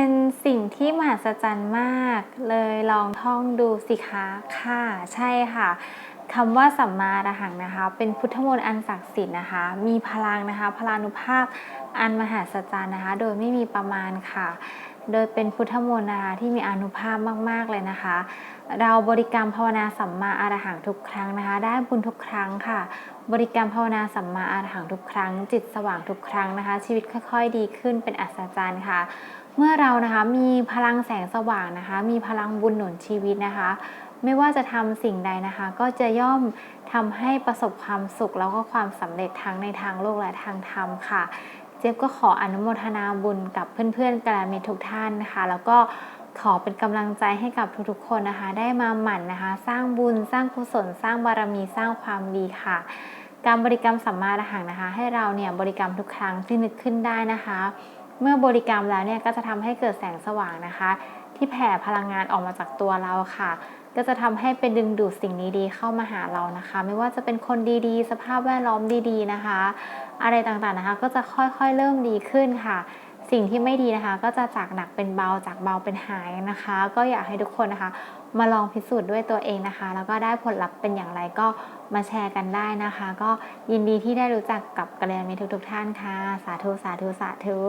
็นสิ่งที่มหัศจรรย์มาก เลยลองท่องดูสิคะค่ะใช่ค่ะคำว่าสัมมาระหังนะคะ เป็นพุทธมนต์อันศักดิ์สิทธิ์นะคะ มีพลังนะคะ พลานุภาพอันมหัศจรรย์นะคะ โดยไม่มีประมาณค่ะ โดยเป็นพุทธมนต์นะคะที่มีอนุภาพมาก ๆ เลยนะคะ เราบริกรรมภาวนาสัมมาอารหังทุกครั้งนะคะ ได้บุญทุกครั้งค่ะ บริกรรมภาวนาสัมมาอารหังทุกครั้ง จิตสว่างทุกครั้งนะคะ ชีวิตค่อย ๆ ดีขึ้นเป็นอัศจรรย์ค่ะ เมื่อเรานะคะมีพลังแสงสว่างนะคะ มีพลังบุญหนุนชีวิตนะคะ ไม่ว่าจะทำสิ่งใดนะคะ ก็จะย่อมทำให้ประสบความสุขแล้วก็ความสำเร็จทั้งในทางโลกและทางธรรมค่ะ เจี๊ยบก็ขออนุโมทนาบุญกับเพื่อนๆกลาเมทุกท่านนะคะ แล้วก็ขอเป็นกำลังใจให้กับทุกๆคนนะคะ ได้มาหมั่นนะคะ สร้างบุญสร้างกุศลสร้างบารมีสร้างความดีค่ะ การบริกรรมสัมมาอรหังนะคะ ให้เราเนี่ยบริกรรมทุกครั้งที่นึกขึ้นได้นะคะ เมื่อบริกรรมแล้วเนี่ยก็จะทำให้เกิดแสงสว่างนะคะ ที่แผ่พลังงานออกมาจากตัวเราค่ะ ก็จะทำให้เป็นดึงดูดสิ่งดีๆเข้ามาหาเรานะคะ ไม่ว่าจะเป็นคนดีๆ สภาพแวดล้อมดีๆนะคะ อะไรต่างๆนะคะก็จะค่อยๆเริ่มดีขึ้นค่ะ สิ่งที่ไม่ดีนะคะ ก็จะจากหนักเป็นเบาจากเบาเป็นหายนะคะ ก็อยากให้ทุกคนนะคะ มาลองพิสูจน์ด้วยตัวเองนะคะ แล้วก็ได้ผลลัพธ์เป็นอย่างไรก็มาแชร์กันได้นะคะ ก็ยินดีที่ได้รู้จักกับกัลยาณมิตรทุกๆท่านค่ะ สาธุสาธุสาธุ